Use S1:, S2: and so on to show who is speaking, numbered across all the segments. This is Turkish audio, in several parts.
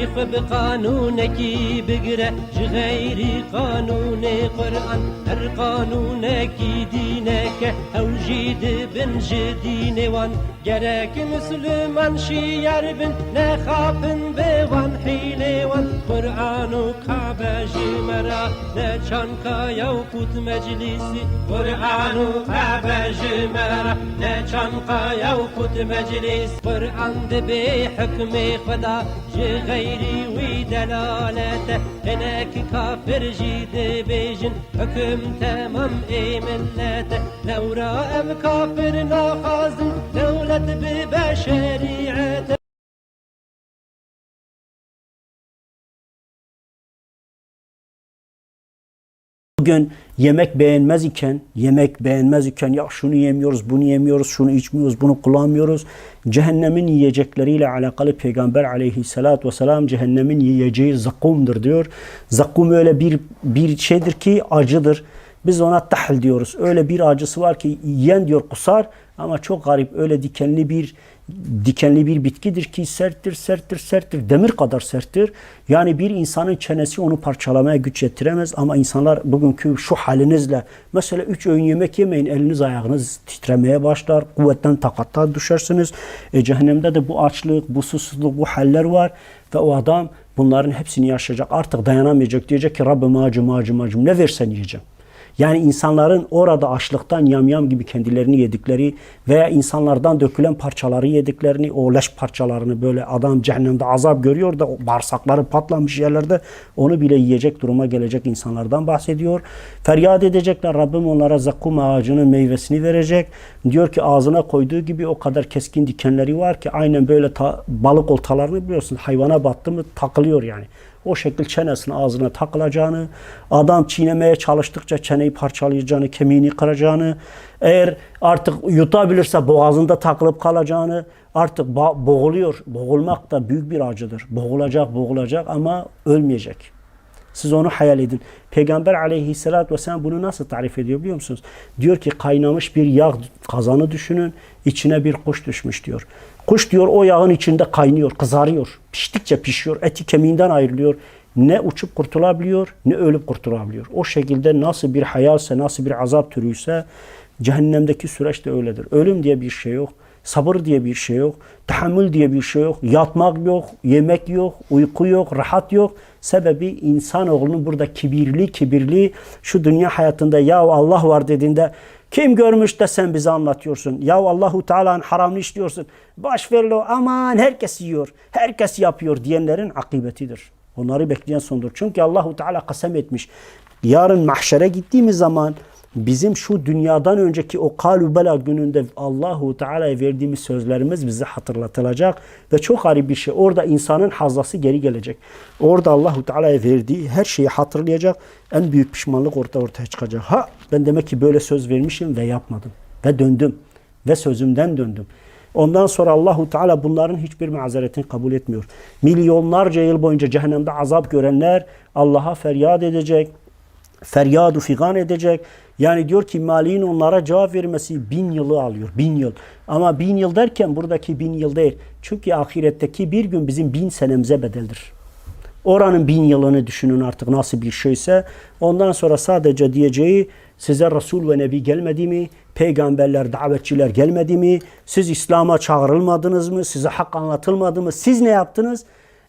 S1: تشریف بقانون کی بگره جغیری قانون قرآن هر قانون کی أو که اوجید بن جدین وان. گرک مسلمان شیار بن نخابن به وان حیله وان. قرآن و کعبه جمرا نچان کایا و مجلسي مجلسی قرآن و کعبه جمرا نچان کایا و پوت مجلس. قرآن دبی حکم خدا جغیر delili wî delalete hinek kafir jî dibêjin hukm temam ê millete. Lewra em kafir naxwazin dewlet bibe şerîete
S2: Bugün yemek beğenmez iken, yemek beğenmez iken ya şunu yemiyoruz, bunu yemiyoruz, şunu içmiyoruz, bunu kullanmıyoruz. Cehennemin yiyecekleriyle alakalı Peygamber aleyhissalatü vesselam cehennemin yiyeceği zakumdur diyor. Zakum öyle bir bir şeydir ki acıdır. Biz ona tahl diyoruz. Öyle bir acısı var ki yiyen diyor kusar ama çok garip öyle dikenli bir dikenli bir bitkidir ki serttir, serttir, serttir. Demir kadar serttir. Yani bir insanın çenesi onu parçalamaya güç yetiremez ama insanlar bugünkü şu halinizle mesela üç öğün yemek yemeyin eliniz ayağınız titremeye başlar. Kuvvetten takattan düşersiniz. E, cehennemde de bu açlık, bu susuzluk, bu haller var ve o adam bunların hepsini yaşayacak. Artık dayanamayacak. Diyecek ki Rabbim acım acım acım ne versen yiyeceğim. Yani insanların orada açlıktan yamyam gibi kendilerini yedikleri veya insanlardan dökülen parçaları yediklerini, o leş parçalarını böyle adam cehennemde azap görüyor da bağırsakları patlamış yerlerde onu bile yiyecek duruma gelecek insanlardan bahsediyor. Feryat edecekler Rabbim onlara zakkum ağacının meyvesini verecek. Diyor ki ağzına koyduğu gibi o kadar keskin dikenleri var ki aynen böyle ta, balık oltalarını biliyorsun hayvana battı mı takılıyor yani o şekil çenesinin ağzına takılacağını, adam çiğnemeye çalıştıkça çeneyi parçalayacağını, kemiğini kıracağını, eğer artık yutabilirse boğazında takılıp kalacağını, artık boğuluyor. Boğulmak da büyük bir acıdır. Boğulacak, boğulacak ama ölmeyecek. Siz onu hayal edin. Peygamber aleyhissalatü vesselam bunu nasıl tarif ediyor biliyor musunuz? Diyor ki kaynamış bir yağ kazanı düşünün. içine bir kuş düşmüş diyor. Kuş diyor o yağın içinde kaynıyor, kızarıyor. Piştikçe pişiyor. Eti kemiğinden ayrılıyor. Ne uçup kurtulabiliyor ne ölüp kurtulabiliyor. O şekilde nasıl bir hayalse, nasıl bir azap türüyse cehennemdeki süreç de öyledir. Ölüm diye bir şey yok. Sabır diye bir şey yok. Tahammül diye bir şey yok. Yatmak yok, yemek yok, uyku yok, rahat yok. Sebebi insanoğlunun burada kibirli kibirli şu dünya hayatında ya Allah var dediğinde kim görmüş de sen bize anlatıyorsun. Ya Allahu Teala'nın haramını işliyorsun. Baş verilo aman herkes yiyor. Herkes yapıyor diyenlerin akıbetidir. Onları bekleyen sondur. Çünkü Allahu Teala kasem etmiş. Yarın mahşere gittiğimiz zaman bizim şu dünyadan önceki o kalübela gününde Allahu Teala'ya verdiğimiz sözlerimiz bize hatırlatılacak ve çok garip bir şey. Orada insanın hazası geri gelecek. Orada Allahu Teala'ya verdiği her şeyi hatırlayacak. En büyük pişmanlık orta ortaya çıkacak. Ha ben demek ki böyle söz vermişim ve yapmadım ve döndüm ve sözümden döndüm. Ondan sonra Allahu Teala bunların hiçbir mazeretini kabul etmiyor. Milyonlarca yıl boyunca cehennemde azap görenler Allah'a feryat edecek, feryadu figan edecek. Yani diyor ki maliğin onlara cevap vermesi bin yılı alıyor. Bin yıl. Ama bin yıl derken buradaki bin yıl değil. Çünkü ahiretteki bir gün bizim bin senemize bedeldir. Oranın bin yılını düşünün artık nasıl bir şeyse. Ondan sonra sadece diyeceği size Resul ve Nebi gelmedi mi? Peygamberler, davetçiler gelmedi mi? Siz İslam'a çağrılmadınız mı? Size hak anlatılmadı mı? Siz ne yaptınız?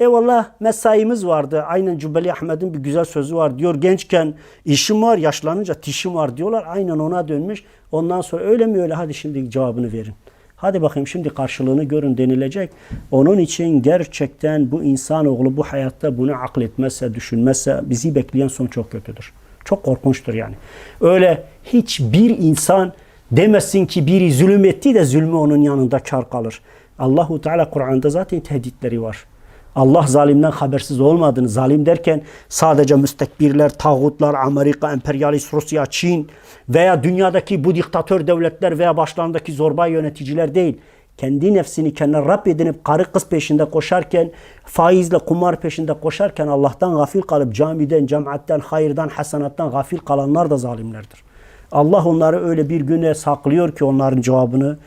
S2: Eyvallah mesaimiz vardı. Aynen Cübbeli Ahmet'in bir güzel sözü var. Diyor gençken işim var, yaşlanınca tişim var diyorlar. Aynen ona dönmüş. Ondan sonra öyle mi öyle hadi şimdi cevabını verin. Hadi bakayım şimdi karşılığını görün denilecek. Onun için gerçekten bu insanoğlu bu hayatta bunu akletmezse, düşünmezse bizi bekleyen son çok kötüdür. Çok korkunçtur yani. Öyle hiçbir insan demesin ki biri zulüm etti de zulmü onun yanında kar kalır. Allahu Teala Kur'an'da zaten tehditleri var. Allah zalimden habersiz olmadığını, zalim derken sadece müstekbirler, tağutlar, Amerika, emperyalist Rusya, Çin veya dünyadaki bu diktatör devletler veya başlarındaki zorba yöneticiler değil. Kendi nefsini kendine Rab edinip karı kız peşinde koşarken, faizle kumar peşinde koşarken Allah'tan gafil kalıp camiden, cemaatten, hayırdan, hasanattan gafil kalanlar da zalimlerdir. Allah onları öyle bir güne saklıyor ki onların cevabını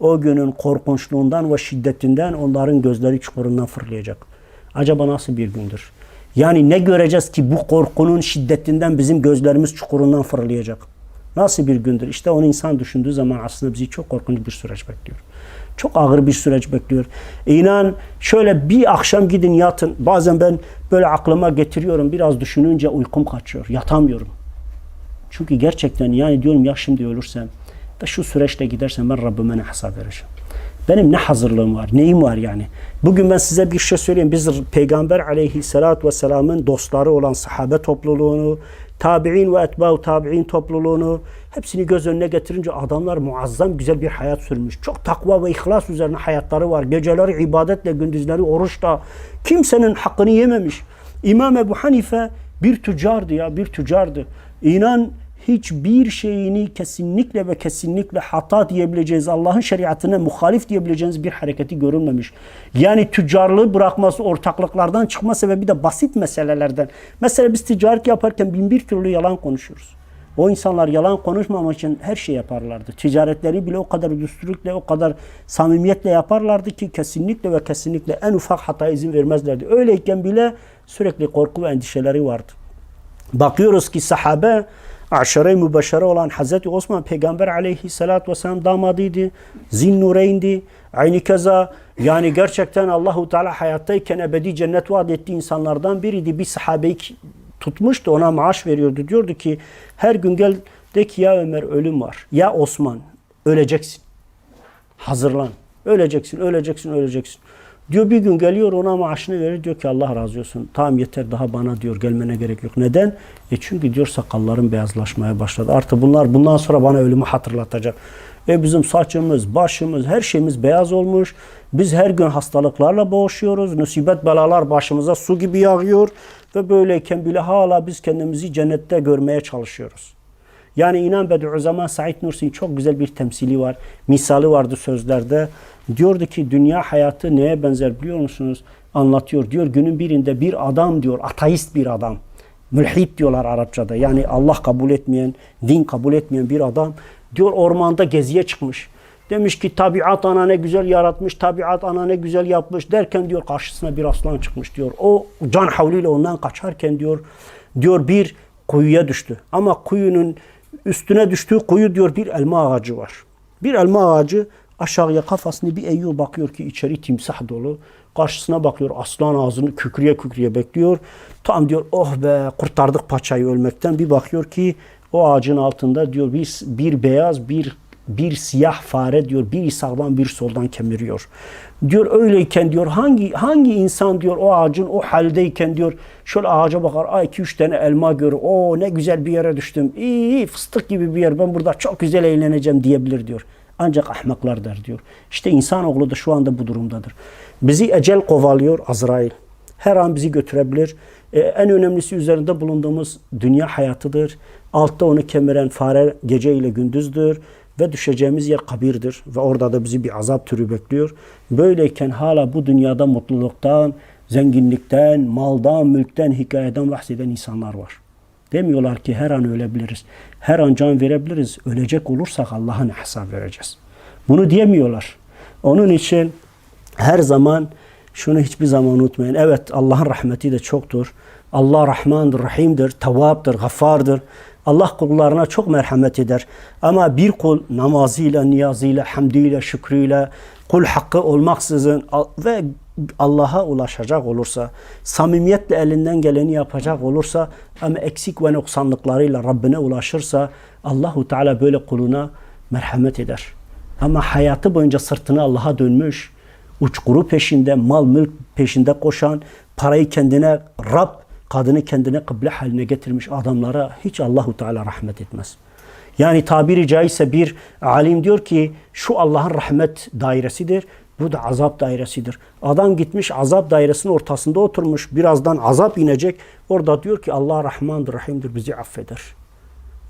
S2: o günün korkunçluğundan ve şiddetinden onların gözleri çukurundan fırlayacak. Acaba nasıl bir gündür? Yani ne göreceğiz ki bu korkunun şiddetinden bizim gözlerimiz çukurundan fırlayacak? Nasıl bir gündür? İşte onu insan düşündüğü zaman aslında bizi çok korkunç bir süreç bekliyor. Çok ağır bir süreç bekliyor. İnan şöyle bir akşam gidin yatın. Bazen ben böyle aklıma getiriyorum. Biraz düşününce uykum kaçıyor. Yatamıyorum. Çünkü gerçekten yani diyorum ya şimdi ölürsem ve şu süreçte gidersem ben Rabbime ne hesap vereceğim? Benim ne hazırlığım var, neyim var yani? Bugün ben size bir şey söyleyeyim. Biz Peygamber aleyhissalatu vesselamın dostları olan sahabe topluluğunu, tabi'in ve etba'u tabi'in topluluğunu hepsini göz önüne getirince adamlar muazzam güzel bir hayat sürmüş. Çok takva ve ihlas üzerine hayatları var. Geceleri ibadetle, gündüzleri oruçla. Kimsenin hakkını yememiş. İmam Ebu Hanife bir tüccardı ya, bir tüccardı. İnan hiçbir şeyini kesinlikle ve kesinlikle hata diyebileceğiniz, Allah'ın şeriatına muhalif diyebileceğiniz bir hareketi görülmemiş. Yani tüccarlığı bırakması, ortaklıklardan çıkma sebebi de basit meselelerden. Mesela biz ticaret yaparken bin bir türlü yalan konuşuyoruz. O insanlar yalan konuşmamak için her şey yaparlardı. Ticaretleri bile o kadar düsturlukle, o kadar samimiyetle yaparlardı ki kesinlikle ve kesinlikle en ufak hata izin vermezlerdi. Öyleyken bile sürekli korku ve endişeleri vardı. Bakıyoruz ki sahabe aşere-i olan Hazreti Osman Peygamber aleyhissalatü vesselam damadıydı. Zinnureyn'di. Aynı keza yani gerçekten Allahu Teala hayattayken ebedi cennet vaat ettiği insanlardan biriydi. Bir sahabeyi tutmuştu ona maaş veriyordu. Diyordu ki her gün gel de ki ya Ömer ölüm var. Ya Osman öleceksin. Hazırlan. Öleceksin, öleceksin, öleceksin. Diyor bir gün geliyor ona maaşını verir diyor ki Allah razı olsun. Tamam yeter daha bana diyor gelmene gerek yok. Neden? E çünkü diyor sakallarım beyazlaşmaya başladı. Artık bunlar bundan sonra bana ölümü hatırlatacak. Ve bizim saçımız, başımız, her şeyimiz beyaz olmuş. Biz her gün hastalıklarla boğuşuyoruz. Musibet belalar başımıza su gibi yağıyor. Ve böyleyken bile hala biz kendimizi cennette görmeye çalışıyoruz. Yani inan Bediüzzaman Said Nursi'nin çok güzel bir temsili var. Misali vardı sözlerde. Diyordu ki dünya hayatı neye benzer biliyor musunuz? Anlatıyor. Diyor günün birinde bir adam diyor ateist bir adam. Mülhit diyorlar Arapçada. Yani Allah kabul etmeyen, din kabul etmeyen bir adam. Diyor ormanda geziye çıkmış. Demiş ki tabiat ana ne güzel yaratmış, tabiat ana ne güzel yapmış derken diyor karşısına bir aslan çıkmış diyor. O can havliyle ondan kaçarken diyor diyor bir kuyuya düştü. Ama kuyunun üstüne düştüğü kuyu diyor bir elma ağacı var. Bir elma ağacı aşağıya kafasını bir eğiyor bakıyor ki içeri timsah dolu. Karşısına bakıyor aslan ağzını kükreye kükreye bekliyor. Tam diyor oh be kurtardık paçayı ölmekten. Bir bakıyor ki o ağacın altında diyor bir, bir beyaz bir bir siyah fare diyor bir sağdan bir soldan kemiriyor. Diyor öyleyken diyor hangi hangi insan diyor o ağacın o haldeyken diyor şöyle ağaca bakar ay iki üç tane elma görür. O ne güzel bir yere düştüm. İyi, iyi fıstık gibi bir yer ben burada çok güzel eğleneceğim diyebilir diyor. Ancak ahmaklar der diyor. İşte insanoğlu da şu anda bu durumdadır. Bizi ecel kovalıyor Azrail. Her an bizi götürebilir. Ee, en önemlisi üzerinde bulunduğumuz dünya hayatıdır. Altta onu kemiren fare gece ile gündüzdür ve düşeceğimiz yer kabirdir ve orada da bizi bir azap türü bekliyor. Böyleyken hala bu dünyada mutluluktan, zenginlikten, maldan, mülkten, hikayeden bahseden insanlar var. Demiyorlar ki her an ölebiliriz. Her an can verebiliriz. Ölecek olursak Allah'a ne hesap vereceğiz? Bunu diyemiyorlar. Onun için her zaman şunu hiçbir zaman unutmayın. Evet Allah'ın rahmeti de çoktur. Allah Rahmandır, Rahim'dir, Tevvap'dır, Gaffar'dır. Allah kullarına çok merhamet eder. Ama bir kul namazıyla, niyazıyla, hamdiyle, şükrüyle, kul hakkı olmaksızın ve Allah'a ulaşacak olursa, samimiyetle elinden geleni yapacak olursa ama eksik ve noksanlıklarıyla Rabbine ulaşırsa Allahu Teala böyle kuluna merhamet eder. Ama hayatı boyunca sırtını Allah'a dönmüş, uçkuru peşinde, mal mülk peşinde koşan, parayı kendine Rab, kadını kendine kıble haline getirmiş adamlara hiç Allahu Teala rahmet etmez. Yani tabiri caizse bir alim diyor ki şu Allah'ın rahmet dairesidir. Bu da azap dairesidir. Adam gitmiş azap dairesinin ortasında oturmuş. Birazdan azap inecek. Orada diyor ki Allah Rahmandır, Rahim'dir bizi affeder.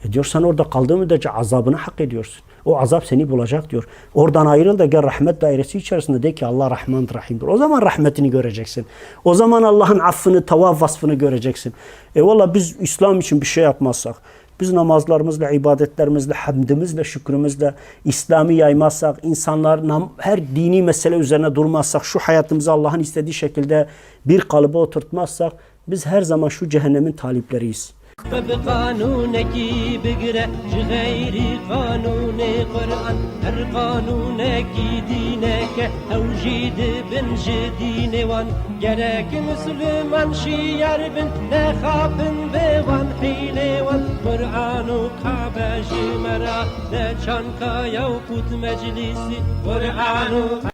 S2: E diyor sen orada kaldığın müddetçe azabını hak ediyorsun. O azap seni bulacak diyor. Oradan ayrıl da gel rahmet dairesi içerisinde de ki Allah Rahmandır, Rahim'dir. O zaman rahmetini göreceksin. O zaman Allah'ın affını, tavaf vasfını göreceksin. E valla biz İslam için bir şey yapmazsak, Biz namazlarımızla, ibadetlerimizle, hamdimizle, şükrümüzle İslam'ı yaymazsak, insanlar her dini mesele üzerine durmazsak, şu hayatımızı Allah'ın istediği şekilde bir kalıba oturtmazsak biz her zaman şu cehennemin talipleriyiz.
S1: طب قانونك بقرأ غیری قانون قرآن. هر قانونك دينك أو جيد بن جدين وان. جراك مسلمان شي بن نخابن به بوان. حیله وان قرآن وكعبة جمرة. لا نچان کایا مجلسي قرآن.